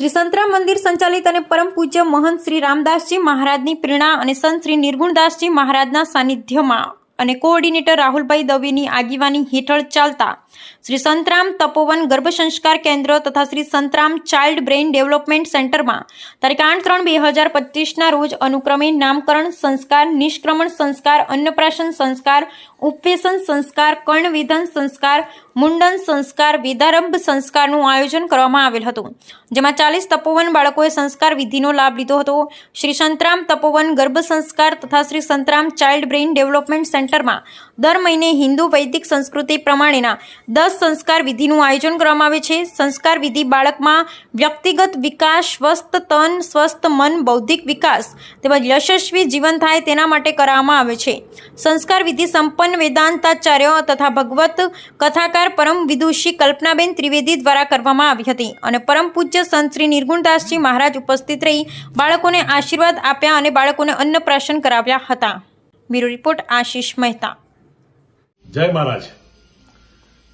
શ્રી સંતરામ મંદિર સંચાલિત અને પરમ પૂજ્ય મહંત શ્રી રામદાસજી મહારાજની પ્રેરણા અને સંત શ્રી નિર્ગુણદાસજી મહારાજના સાનિધ્યમાં. અને કોઓર્ડિનેટર રાહુલભાઈ દવેની આગેવાની હેઠળ ચાલતા શ્રી સંતરામ તપોવન ગર્ભ સંસ્કાર કેન્દ્ર તથા Shri Santram child brain development સેન્ટરમાં તારીખ આઠ ત્રણ બે હજાર પચીસના રોજ અનુક્રમે નામકરણ સંસ્કાર, નિષ્ક્રમણ સંસ્કાર, અન્નપ્રાશન સંસ્કાર, ઉપવેશન સંસ્કાર, કર્ણવિધન સંસ્કાર, મુંડન સંસ્કાર વેદારંભ સંસ્કારનું આયોજન કરવામાં આવેલ હતું. જેમાં ચાલીસ તપોવન બાળકોએ સંસ્કાર વિધિનો લાભ લીધો હતો. શ્રી સંતરામ તપોવન ગર્ભ સંસ્કાર તથા Shri Santram child brain development સેન્ટરમાં. દર મહિને હિન્દુ વૈદિક સંસ્કૃતિ પ્રમાણેના દસ સંસ્કાર વિધિનું આયોજન કરવામાં આવે છે. સંસ્કાર વિધિ બાળકમાં વ્યક્તિગત વિકાસ, સ્વસ્થ તન, સ્વસ્થ મન, બૌદ્ધિક વિકાસ તેમજ યશસ્વી જીવન થાય તેના માટે કરવામાં આવે છે. સંસ્કાર વિધિ સંપન્ન વેદાંતાચાર્ય તથા ભગવત કથાકાર પરમ વિદુષી કલ્પનાબેન ત્રિવેદી દ્વારા કરવામાં આવી હતી અને પરમ પૂજ્ય સંત શ્રી નિર્ગુણદાસજી મહારાજ ઉપસ્થિત રહી બાળકોને આશીર્વાદ આપ્યા અને બાળકોને અન્નપ્રાશન કરાવ્યા હતા. Bureau report Ashish Mehta. જય મહારાજ.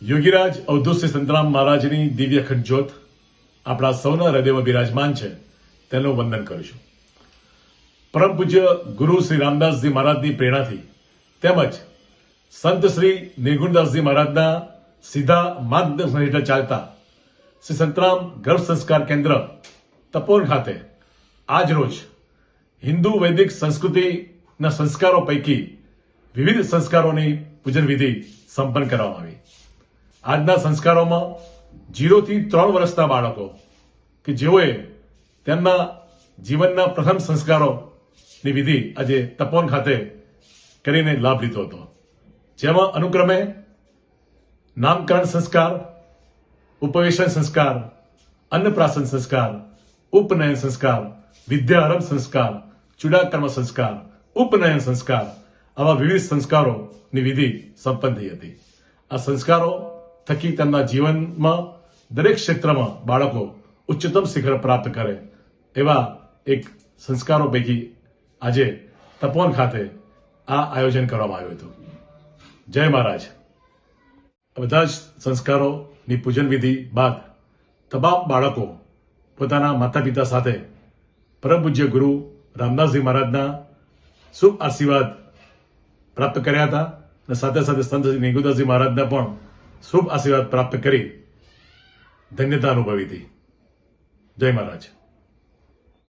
યોગીરાજ અવધૂત શ્રી સંતરામ મહારાજની દિવ્ય અખંડ જ્યોત આપણા સૌના હૃદયમાં બિરાજમાન છે, તેનું વંદન કરીશું પરમ પૂજ્ય ગુરુ શ્રી રામદાસજી મહારાજની પ્રેરણાથી તેમજ સંત શ્રી નિર્ગુણદાસજી મહારાજના સીધા માર્ગદર્શન હેઠળ ચાલતા શ્રી સંતરામ ગર્ભ સંસ્કાર કેન્દ્ર તપોર ખાતે આજ રોજ હિન્દુ વૈદિક સંસ્કૃતિના સંસ્કારો પૈકી વિવિધ સંસ્કારોની પૂજન વિધિ સંપન્ન કરવામાં આવી. આજના સંસ્કારોમાં જીરોથી ત્રણ વર્ષના બાળકો કે જેઓએ તેમના જીવનના પ્રથમ સંસ્કારોની વિધિ આજે તપોન ખાતે કરીને લાભ લીધો હતો. જેમાં અનુક્રમે નામકરણ સંસ્કાર, ઉપવેશન સંસ્કાર, અન્નપ્રાશન સંસ્કાર, ઉપનયન સંસ્કાર, વિદ્યારંભ સંસ્કાર, ચુડાકર્મ સંસ્કાર ઉપનયન સંસ્કાર આવા વિવિધ સંસ્કારોની વિધિ સંપન્ન થઈ હતી આ સંસ્કારો થકી તેમના જીવનમાં દરેક ક્ષેત્રમાં બાળકો ઉચ્ચતમ શિખર પ્રાપ્ત કરે એવા એક સંસ્કારો પૈકી આજે તપોન ખાતે આ આયોજન કરવામાં આવ્યું હતું જય મહારાજ બધા જ સંસ્કારોની પૂજન વિધિ બાદ તમામ બાળકો પોતાના માતા પિતા સાથે પરમ પૂજ્ય ગુરુ રામદાસજી મહારાજના શુભ આશીર્વાદ પ્રાપ્ત કર્યા હતા અને સાથે સાથે સંત શ્રી નિગુદાસજી મહારાજના પણ શુભ આશીર્વાદ પ્રાપ્ત કરી ધન્યતા અનુભવી હતી. જય મહારાજ.